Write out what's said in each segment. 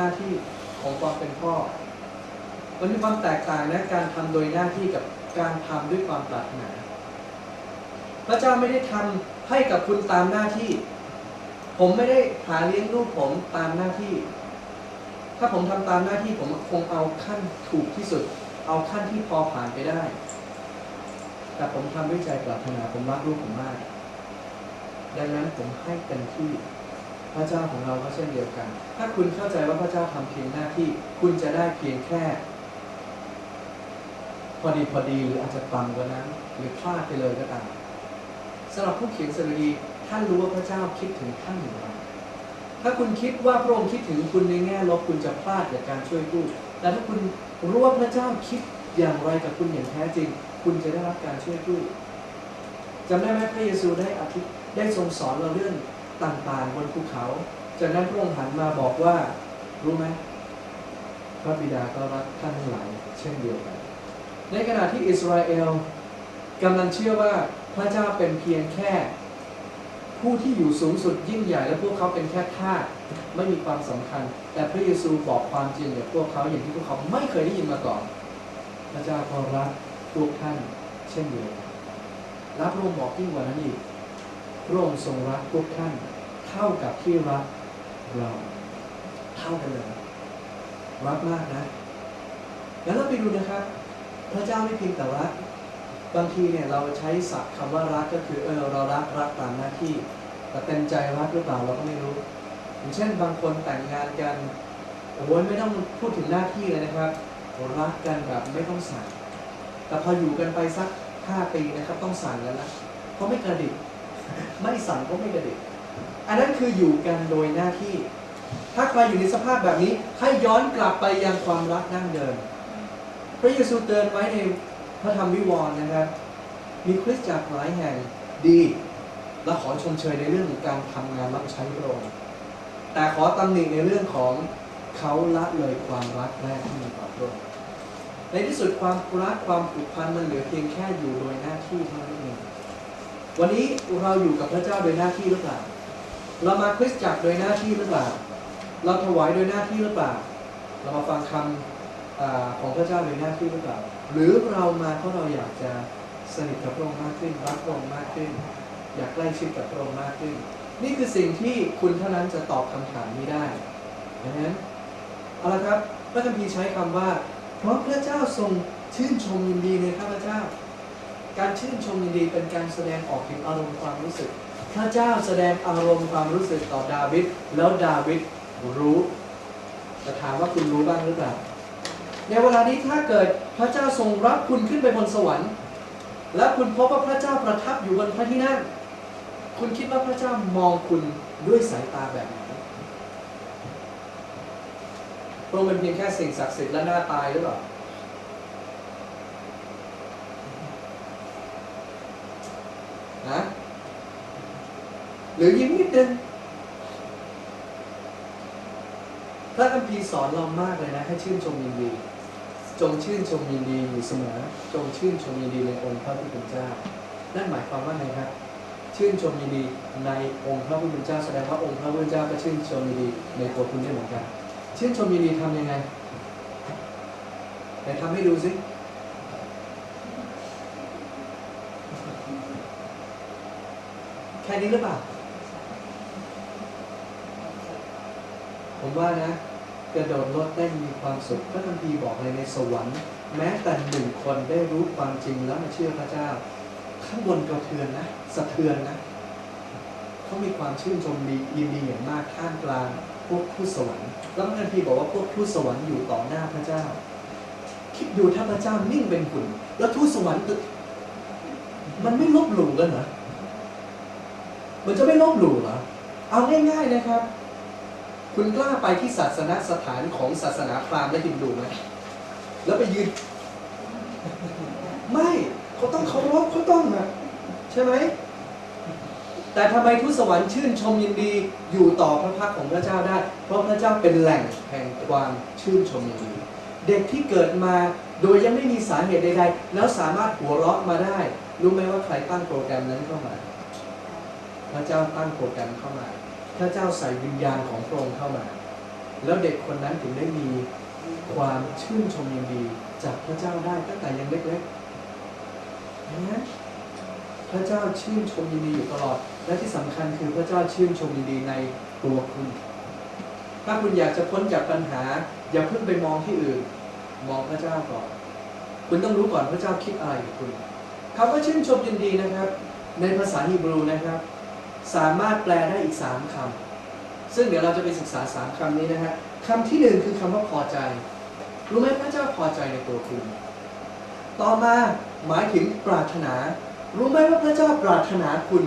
หน้าที่ของความเป็นพ่อ มันมีความแตกต่างนะการทำโดยหน้าที่กับการทำด้วยความปรารถนา พระเจ้าไม่ได้ทำให้กับคุณตามหน้าที่ ผมไม่ได้หาเลี้ยงลูกผมตามหน้าที่ ถ้าผมทำตามหน้าที่ผมคงเอาขั้นถูกที่สุด เอาขั้นที่พอผ่านไปได้ แต่ผมทำด้วยใจปรารถนาผมรักลูกผมมาก ดังนั้นผมให้เต็มที่ ระเจ้าของเราก็เช่นเดียวกัน ถ้าคุณเข้าใจว่าพระเจ้าทำเพียงหน้าที่คุณจะได้เพียงแค่ พอดีพอดีหรืออาจจะต่ำกว่านั้น หรือพลาดไปเลยก็ตามสำหรับผู้เขียนสดุดีท่านรู้ว่าพระเจ้าคิดถึงท่านอย่างไรถ้าคุณคิดว่าพระองค์คิดถึงคุณในแง่ลบคุณจะพลาดจากการช่วยกู้แต่ถ้าคุณรู้ว่าพระเจ้าคิดอย่างไรกับคุณอย่างแท้จริง คุณจะได้รับการช่วยกู้จำได้ไหมพระเยซูได้อธิได้ทรงสอนเราเรื่อง ต่างๆ บนภูเขา จากนั้นพระองค์หันมาบอกว่า รู้ไหมพระบิดาก็รักท่านทั้งหลายเช่นเดียวกัน ในขณะที่อิสราเอลกำลังเชื่อว่าพระเจ้าเป็นเพียงแค่ ผู้ที่อยู่สูงสุดยิ่งใหญ่ และพวกเขาเป็นแค่ทาสไม่มีความสำคัญ แต่พระเยซูบอกความจริงกับพวกเขาอย่างที่พวกเขาไม่เคยได้ยินมาก่อน พระเจ้าก็รักพวกท่านเช่นเดียวกันและพระองค์บอกยิ่งกว่านั้นอีก พระองค์ทรงรักพวกท่านเท่ากับที่รักเราเท่ากันเลยรักมากนะ แล้วเราไปดูนะครับ พระเจ้าไม่เพียงแต่รัก บางทีเนี่ยเราใช้ศัพท์คำว่ารักก็คือเออเรารักรักตามหน้าที่ แต่เต็มใจรักหรือเปล่าเราก็ไม่รู้ อย่างเช่นบางคนแต่งงานกันโอ้ยไม่ต้องพูดถึงหน้าที่เลยนะครับรักกันแบบไม่ต้องสั่งแต่พออยู่กันไปสักห้าปีนะครับ ต้องสั่งกันแล้วเพราะไม่กระดิก ไม่สั่งก็ไม่กระดิกอันนั้นคืออยู่กันโดยหน้าที่ ถ้าใครอยู่ในสภาพแบบนี้ ให้ย้อนกลับไปยังความรักนั่งเดิม พระเยซูเตือนไว้ในพระธรรมวิวรณ์นะครับ มีคริสตจักรหลายแห่งดี และขอชมเชยในเรื่องของการทำงานรับใช้พระองค์แต่ขอตำหนิในเรื่องของเขาละเลยความรักแรกที่มีต่อพระองค์ในที่สุดความรักความผูกพันมันเหลือเพียงแค่อยู่โดยหน้าที่เท่านั้นเอง วันนี้เราอยู่กับพระเจ้าโดยหน้าที่หรือเปล่า เรามาคริสตจักรโดยหน้าที่หรือเปล่า เราถวายโดยหน้าที่หรือเปล่า เรามาฟังคำอาของพระเจ้าโดยหน้าที่หรือเปล่า หรือเรามาเพราะเราอยากจะสนิทกับพระองค์มากขึ้น รักพระองค์มากขึ้น อยากใกล้ชิดกับพระองค์มากขึ้น นี่คือสิ่งที่คุณเท่านั้นจะตอบคำถามนี้ได้ดังนั้นเอาละครับพระคัมภีร์ใช้คำว่า เพราะพระเจ้าทรงชื่นชมยินดีในข้าพเจ้า การชื่นชมยินดีเป็นการแสดงออกถึงอารมณ์ความรู้สึก พระเจ้าแสดงอารมณ์ความรู้สึกต่อดาวิดแล้วดาวิดรู้จะถามว่าคุณรู้บ้างหรือเปล่า ในเวลานี้ถ้าเกิดพระเจ้าทรงรับคุณขึ้นไปบนสวรรค์ และคุณพบว่าพระเจ้าประทับอยู่บนพระที่นั่ง คุณคิดว่าพระเจ้ามองคุณด้วยสายตาแบบไหนพระองค์เป็นเพียงแค่สิ่งศักดิ์สิทธิ์และหน้าตายหรือเปล่า นะ หรือยิ้มนิดนึงพระคัมภีร์สอนเรามากเลยนะให้ชื่นชมยินดี จงชื่นชมยินดีอยู่เสมอ จงชื่นชมยินดีในองค์พระผู้เป็นเจ้า นั่นหมายความว่าไงครับชื่นชมยินดีในองค์พระผู้เป็นเจ้าแสดงว่าองค์พระผู้เป็นเจ้าก็ชื่นชมยินดีในตัวคุณด้วยเหมือนกัน ชื่นชมยินดีทำยังไงไหนทำให้ดูสิแค่นี้หรือเปล่า ผมว่านะกระโดดรถได้มีความสุขพระคัมภีร์บอกเลยในสวรรค์ แม้แต่หนึ่งคนได้รู้ความจริงแล้วมาเชื่อพระเจ้า ข้างบนกระเทือนนะสะเทือนนะเขามีความชื่นชมดียินดีอย่างมากท่ามกลางพวกทูตสวรรค์แล้วพระคัมภีร์บอกว่าพวกทูตสวรรค์อยู่ต่อหน้าพระเจ้า คิดดูถ้าพระเจ้านิ่งเป็นหุ่นแล้วทูตสวรรค์มันไม่ลบหลู่กันเหรอมันจะไม่ลบหลู่เหรอเอาง่ายๆนะครับ คุณกล้าไปที่ศาสนสถานของศาสนาพราหมณ์และฮินดูไหมแล้วไปยืน ไม่เขาต้องเคารพเขาต้องนะใช่ไหมแต่ทำไมทูตสวรรค์ชื่นชมยินดีอยู่ต่อพระพักของพระเจ้าได้ เพราะพระเจ้าเป็นแหล่งแห่งความชื่นชมยินดี เด็กที่เกิดมาโดยยังไม่มีสาเหตุใดๆ แล้วสามารถหัวเราะมาได้ รู้ไหมว่าใครตั้งโปรแกรมนั้นเข้ามา พระเจ้าตั้งโปรแกรมเข้ามา พระเจ้าใส่วิญญาณของพระองค์เข้ามา แล้วเด็กคนนั้นถึงได้มีความชื่นชมยินดีจากพระเจ้าได้ตั้งแต่ยังเล็กๆนไหมพระเจ้าชื่นชมยินดีอยู่ตลอด และที่สำคัญคือพระเจ้าชื่นชมยินดีในตัวคุณ ถ้าคุณอยากจะพ้นจากปัญหา อย่าเพิ่งไปมองที่อื่น มองพระเจ้าก่อน คุณต้องรู้ก่อนพระเจ้าคิดอะไรกับคุณคำว่าชื่นชมยินดีนะครับ ในภาษาฮีบรูนะครับ สามารถแปลได้อีกสามคำซึ่งเดี๋ยวเราจะไปศึกษาสามคำนี้นะฮะคำที่หนึ่งคือคำว่าพอใจ รู้ไหมพระเจ้าพอใจในตัวคุณ ต่อมาหมายถึงปรารถนา รู้ไหมว่าพระเจ้าปรารถนาคุณ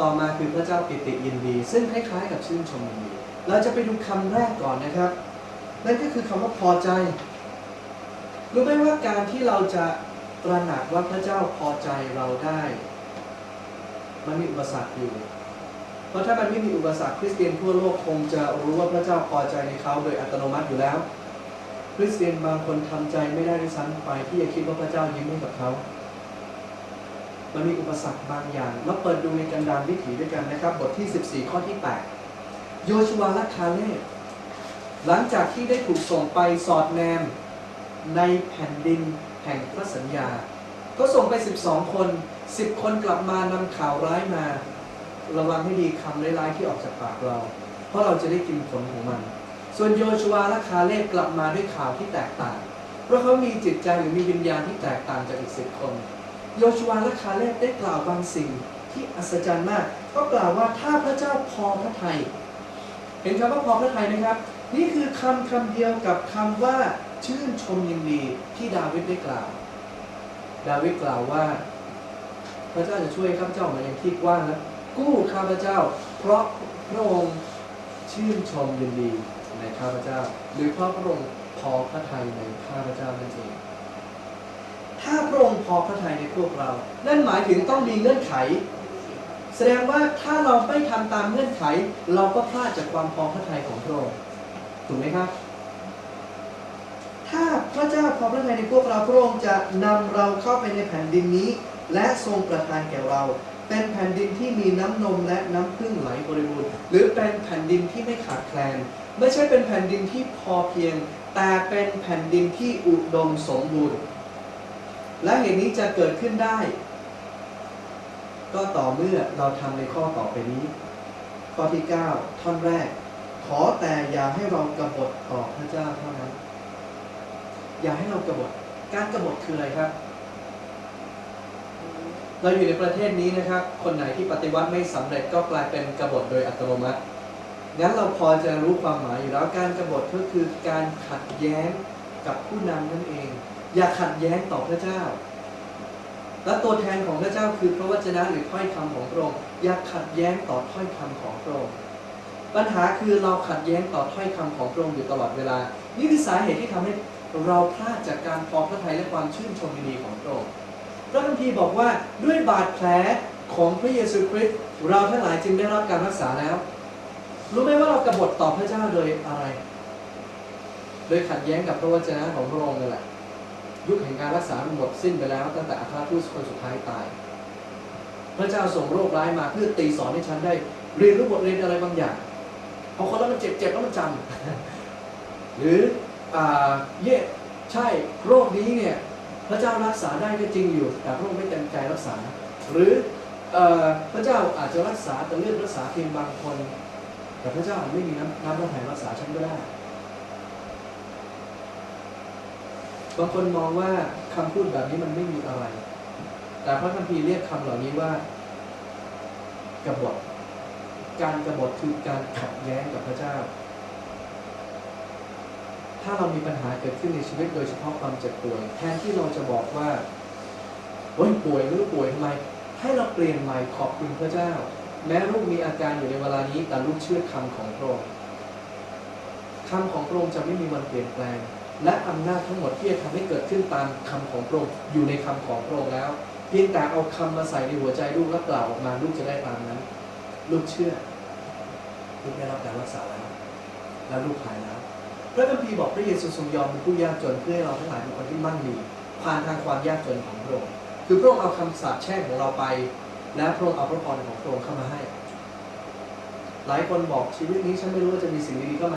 ต่อมาคือพระเจ้าปิติยินดี ซึ่งคล้ายๆกับชื่นชมยินดี เราจะไปดูคำแรกก่อนนะครับ นั่นก็คือคำว่าพอใจ รู้ไหมว่าการที่เราจะตระหนักว่าพระเจ้าพอใจเราได้ มันมีอุปสรรคอยู่ เพราะถ้ามันไม่มีอุปสรรคคริสเตียนทั่วโลกคงจะรู้ว่าพระเจ้าพอใจในเขาโดยอัตโนมัติอยู่แล้ว คริสเตียนบางคนทำใจไม่ได้ด้วยซ้ำไปที่จะคิดว่าพระเจ้ายิ้มให้กับเขา มันมีอุปสรรคบางอย่างมาเปิดดูในกันดารวิถีด้วยกันนะครับ บทที่ 14 ข้อที่ 8 โยชูวาและคาเล่หลังจากที่ได้ถูกส่งไปสอดแนมในแผ่นดินแห่งพระสัญญา ก็ส่งไป 12 คน 10คนกลับมานำข่าวร้ายมา ระวังให้ดีคำร้ายๆที่ออกจากปากเรา เพราะเราจะได้กินผลของมัน ส่วนโยชัวและคาเล่กลับมาด้วยข่าวที่แตกต่าง เพราะเขามีจิตใจหรือมีวิญญาณที่แตกต่างจากอีกสิบคน โยชัวและคาเล่ได้กล่าวบางสิ่งที่อัศจรรย์มาก ก็กล่าวว่าถ้าพระเจ้าพอพระทัยเห็นคำว่าพอพระทัยไหมครับ นี่คือคำคำเดียวกับคำว่าชื่นชมยินดีที่ดาวิดได้กล่าว ดาวิดกล่าวว่า พระเจ้าจะช่วยข้าพเจ้ามาอย่างที่กว้างและกู้ข้าพเจ้า เพราะพระองค์ชื่นชมยินดีในข้าพเจ้า หรือเพราะพระองค์พอพระทัยในข้าพเจ้านั่นเองถ้าพระองค์พอพระทัยในพวกเรา นั่นหมายถึงต้องมีเงื่อนไข แสดงว่าถ้าเราไม่ทำตามเงื่อนไข เราก็พลาดจากความพอพระทัยของพระองค์ถูกไหมครับ ถ้าพระเจ้าพอพระทัยในพวกเราพระองค์จะนำเราเข้าไปในแผ่นดินนี้ และทรงประทานแก่เรา เป็นแผ่นดินที่มีน้ำนมและน้ำพึ่งไหลบริบูรณ์ หรือเป็นแผ่นดินที่ไม่ขาดแคลน ไม่ใช่เป็นแผ่นดินที่พอเพียง แต่เป็นแผ่นดินที่อุดมสมบูรณ์ และเหตุนี้จะเกิดขึ้นได้ ก็ต่อเมื่อเราทำในข้อต่อไปนี้ ข้อที่ 9 ท่อนแรก ขอแต่อย่าให้เรากบฏต่อพระเจ้าเท่านั้น อย่าให้เรากบฏการกบฏคืออะไรครับ เราอยู่ในประเทศนี้นะครับ คนไหนที่ปฏิวัติไม่สำเร็จก็กลายเป็นกบฏโดยอัตโนมัติ งั้นเราพอจะรู้ความหมายอยู่แล้วการกบฏก็คือการขัดแย้งกับผู้นำนั่นเอง อย่าขัดแย้งต่อพระเจ้า และตัวแทนของพระเจ้าคือพระวจนะหรือถ้อยคำของพระองค์อย่าขัดแย้งต่อถ้อยคำของพระองค์ปัญหาคือเราขัดแย้งต่อถ้อยคำของพระองค์อยู่ตลอดเวลา นี่คือสาเหตุที่ทำให้เราพลาดจากการพอพระทัยและความชื่นชมยินดีของพระองค์ พระคัมภีร์บอกว่าด้วยบาดแผลของพระเยซูคริสต์เราทั้งหลายจึงได้รับการรักษาแล้ว รู้ไหมว่าเรากบฏต่อพระเจ้าโดยอะไร โดยขัดแย้งกับพระวจนะของพระองค์นั่นแหละยุคแห่งการรักษาหมดสิ้นไปแล้วตั้งแต่อัครทูตคนสุดท้ายตาย พระเจ้าส่งโรคร้ายมาเพื่อตีสอนให้ฉันได้ เรียนรู้บทเรียนอะไรบางอย่างพอคนแล้วมันเจ็บเจ็บแล้วมันจำหรืออ่าเย่ใช่โรคนี้เนี่ย ระเจ้ารักษาได้ก็จริงอยู่ แต่พระองค์ไม่เต็มใจรักษา หรืออพระเจ้าอาจจะรักษาแต่เลือกรักษาเพียงบางคน แต่พระเจ้าอาจไม่มีน้ำน้ำพระทัยรักษาฉันก็ได้บางคนมองว่าคำพูดแบบนี้มันไม่มีอะไร แต่พระคัมภีร์เรียกคำเหล่านี้ว่ากบฏ การกบฏคือการขัดแย้งกับพระเจ้า ถ้าเรามีปัญหาเกิดขึ้นในชีวิตโดยเฉพาะความเจ็บป่วย แทนที่เราจะบอกว่าโอ้ยป่วยหรือป่วยทำไม ให้เราเปลี่ยนใหม่ขอบคุณพระเจ้า แม้ลูกมีอาการอยู่ในเวลานี้แต่ลูกเชื่อคำของพระองค์คำของพระองค์จะไม่มีวันเปลี่ยนแปลง และอำนาจทั้งหมดที่จะทำให้เกิดขึ้นตามคำของพระองค์อยู่ในคำของพระองค์แล้ว เพียงแต่เอาคำมาใส่ในหัวใจลูกแล้วกล่าวออกมาลูกจะได้ตามนั้น ลูกเชื่อ ลูกได้รับการรักษาแล้ว แล้วลูกหายแล้ว พระคัมภีร์บอกพระเยซูทรงยอมเป็นผู้ยากจนเพื่อให้เราทั้งหลายเป็นคนที่มั่งมีผ่านทางความยากจนของพระองค์คือพระองค์เอาคำสาปแช่งของเราไป และพระองค์เอาพระพรของพระองค์เข้ามาให้ หลายคนบอกชีวิตนี้ฉันไม่รู้ว่าจะมีสิ่งดีๆเข้ามา